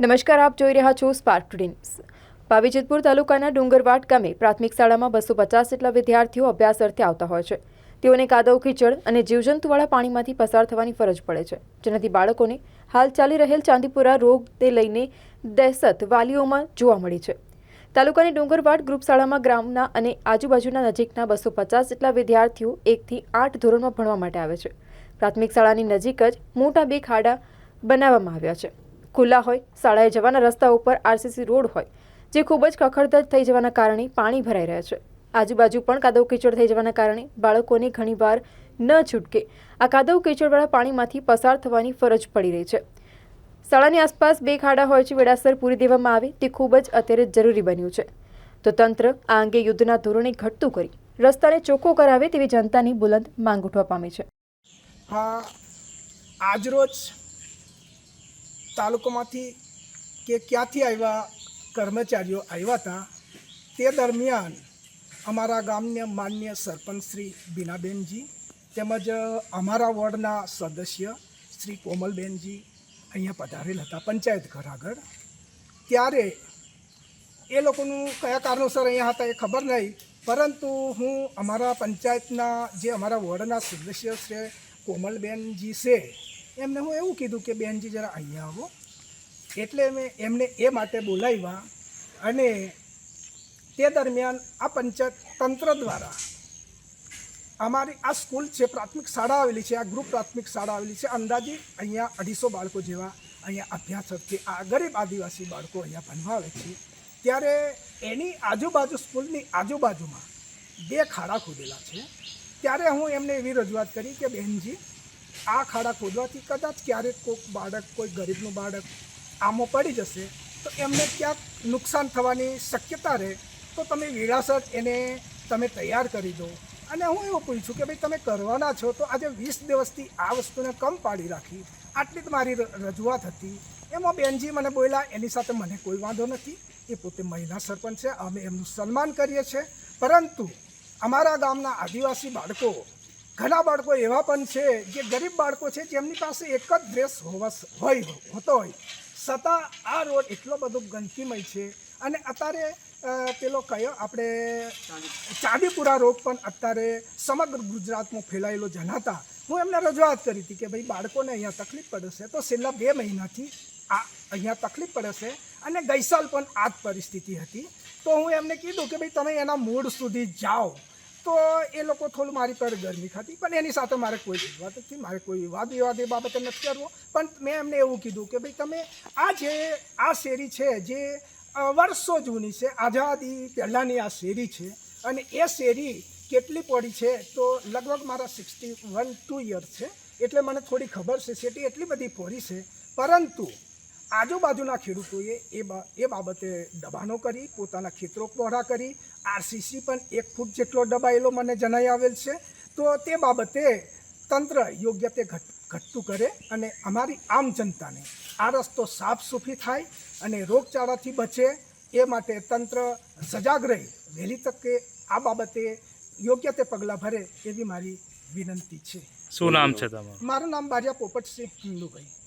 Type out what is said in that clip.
નમસ્કાર, આપ જોઈ રહ્યા છો સ્પાર્ક ટુડે પાવીજેતપુર તાલુકાના ડુંગરવાટ ગામે પ્રાથમિક શાળામાં બસો પચાસ જેટલા વિદ્યાર્થીઓ અભ્યાસ અર્થે આવતા હોય છે. તેઓને કાદવ કીચડ અને જીવજંતુવાળા પાણીમાંથી પસાર થવાની ફરજ પડે છે, જેનાથી બાળકોને હાલ ચાલી રહેલ ચાંદીપુરા રોગને લઈને દહેશત વાલીઓમાં જોવા મળી છે. તાલુકાની ડુંગરવાડ ગ્રુપ શાળામાં ગ્રામના અને આજુબાજુના નજીકના બસો પચાસ જેટલા વિદ્યાર્થીઓ એકથી આઠ ધોરણમાં ભણવા માટે આવે છે. પ્રાથમિક શાળાની નજીક જ મોટા બે ખાડા બનાવવામાં આવ્યા છે. ખુલ્લા હોય, શાળાએ જવાના રસ્તા ઉપર આરસીસી રોડ હોય, જે ખૂબ જ ખખડધજ થઈ જવાના કારણે પાણી ભરાઈ રહ્યા છે. આજુબાજુ પણ કાદવ કીચડ થઈ જવાના કારણે બાળકોને ઘણીવાર ન છૂટકે આ કાદવ કીચડવાળા પાણીમાંથી પસાર થવાની ફરજ પડી રહી છે. શાળાની આસપાસ બે ખાડા હોય છે, વેળાસર પૂરી દેવામાં આવે, તે ખૂબ જ અત્યારે જરૂરી બન્યું છે. તો તંત્ર આ અંગે યુદ્ધના ધોરણે ઘટતું કરી, રસ્તાને ચોખ્ખો કરાવે તેવી જનતાની બુલંદ માંગ ઉઠવા પામી છે. હા, આજરોજ તાલુકામાંથી કે ક્યાંથી આવ્યા, કર્મચારીઓ આવ્યા હતા, તે દરમિયાન અમારા ગામને માન્ય સરપંચ શ્રી બીનાબેનજી તેમજ અમારા વોર્ડના સદસ્ય શ્રી કોમલબેનજી અહીંયા પધારેલ હતા પંચાયત ઘર આગળ. ત્યારે એ લોકોનું કયા કારણોસર અહીંયા હતા એ ખબર નહીં, પરંતુ હું અમારા પંચાયતના જે અમારા વોર્ડના સદસ્ય છે, કોમલબેનજી છે એમને હું એવું કીધું કે, બેનજી, જરા અહીંયા આવો. એટલે મેં એમને એ માટે બોલાવ્યા અને તે દરમિયાન આ પંચાયત તંત્ર દ્વારા અમારી આ સ્કૂલ છે પ્રાથમિક શાળા આવેલી છે, આ ગ્રુપ પ્રાથમિક શાળા આવેલી છે, અંદાજે અહીંયા અઢીસો બાળકો જેવા અહીંયા અભ્યાસ આ ગરીબ આદિવાસી બાળકો અહીંયા ભણવા આવે છે. ત્યારે એની આજુબાજુ સ્કૂલની આજુબાજુમાં બે ખાડા ખોદેલા છે. ત્યારે હું એમને એવી રજૂઆત કરી કે બહેનજી આ ખાડા ખોદવાથી કદાચ ક્યારેક કોઈક બાળક, કોઈ ગરીબનું બાળક આમો પડી જશે, તો એમને ક્યાંક નુકસાન થવાની શક્યતા રહે. તો તમે વિરાસત એને તમે તૈયાર કરી દો. અને હું એવું પૂછું કે ભાઈ તમે કરવાના છો, તો આજે વીસ દિવસથી આ વસ્તુને કમ પાડી રાખી. આટલી જ મારી રજૂઆત હતી. એમાં બેનજી મને બોલ્યા, એની સાથે મને કોઈ વાંધો નથી. એ પોતે મહિલા સરપંચ છે. અમે એમનું સન્માન કરીએ છીએ. પરંતુ અમારા ગામના આદિવાસી બાળકો ઘણા બાળકો એવા પણ છે જે ગરીબ બાળકો છે જેમની પાસે એક જ ડ્રેસ હોવા હોય, હોતો હોય. છતાં આ રોડ એટલો બધો ગંદકીમય છે અને અત્યારે પેલો કયો આપણે ચાંદીપુરા રોગ પણ અત્યારે સમગ્ર ગુજરાતમાં ફેલાયેલો જણાતા હું એમને રજૂઆત કરી હતી કે ભાઈ બાળકોને અહીંયા તકલીફ પડે છે. તો છેલ્લા બે મહિનાથી આ અહીંયા તકલીફ પડે છે અને ગઈ સાલ પણ આ જ પરિસ્થિતિ હતી. તો હું એમને કીધું કે ભાઈ તમે એના મૂળ સુધી જાઓ. તો એ લોકો થોડું મારી પર ગરમી ખાતી પણ એની સાથે મારે કોઈ વિવાદ નથી, મારે કોઈ વિવાદ વિવાદ એ બાબતે નથી કરવો. પણ મેં એમને એવું કીધું કે ભાઈ તમે આ જે, આ શેરી છે જે વર્ષો જૂની છે, આઝાદી પહેલાંની આ શેરી છે અને એ શેરી કેટલી પડી છે, તો લગભગ મારા સિક્સટી વન ટુ યર છે. એટલે મને થોડી ખબર છે, શેટી એટલી બધી પડી છે. પરંતુ આજુબાજુના ખેડૂતોએ એ એ બાબતે દબાણો કરી પોતાના ખેતરો પહોળા કરી. આરસીસી પણ એક ફૂટ જેટલો દબાયેલો મને જણાઈ આવેલ છે. તો તે બાબતે તંત્ર યોગ્ય તે ઘટ ઘટતું કરે અને અમારી આમ જનતાને આ રસ્તો સાફ સૂફી થાય અને રોગચાળાથી બચે એ માટે તંત્ર સજાગ રહી. વહેલી તકે આ બાબતે યોગ્ય તે પગલાં ભરે એવી મારી વિનંતી છે. શું નામ છે તમારું? મારું નામ બારિયા પોપટસિંહ હિન્દુભાઈ.